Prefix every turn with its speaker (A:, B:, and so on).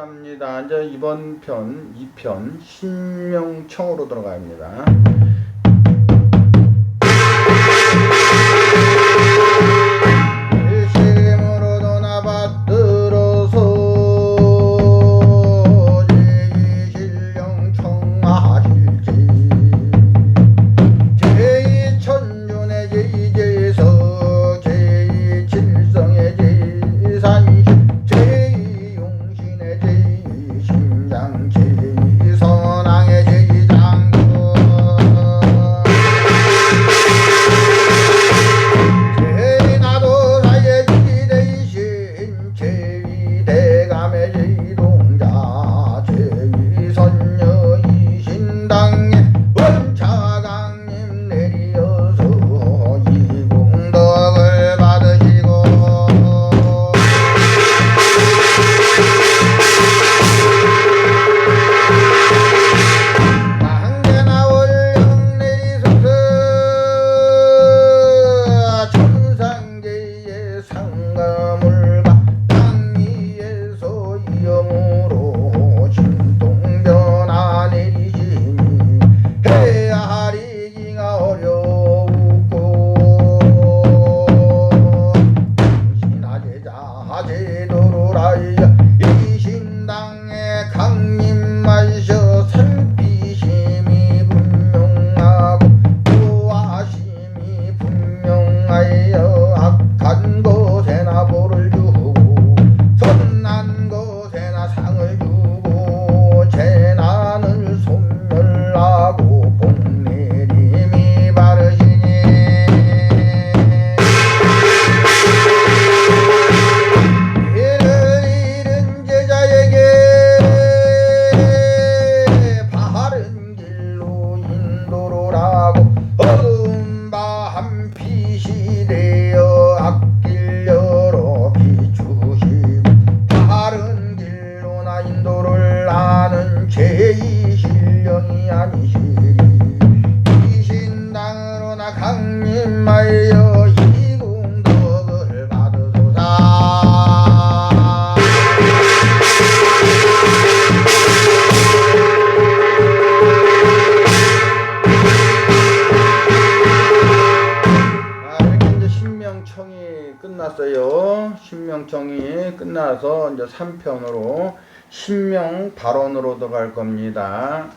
A: 감사합니다. 이제 이번 편, 2편, 신명청으로 들어갑니다. choraia 이 신령이 아니시리 이 신당으로 나 강림하여 이공덕을 받으소서 아, 이렇게 이제 신명청이 끝났어요. 신명청이 끝나서 이제 3편으로 신명 발언으로 들어갈 겁니다.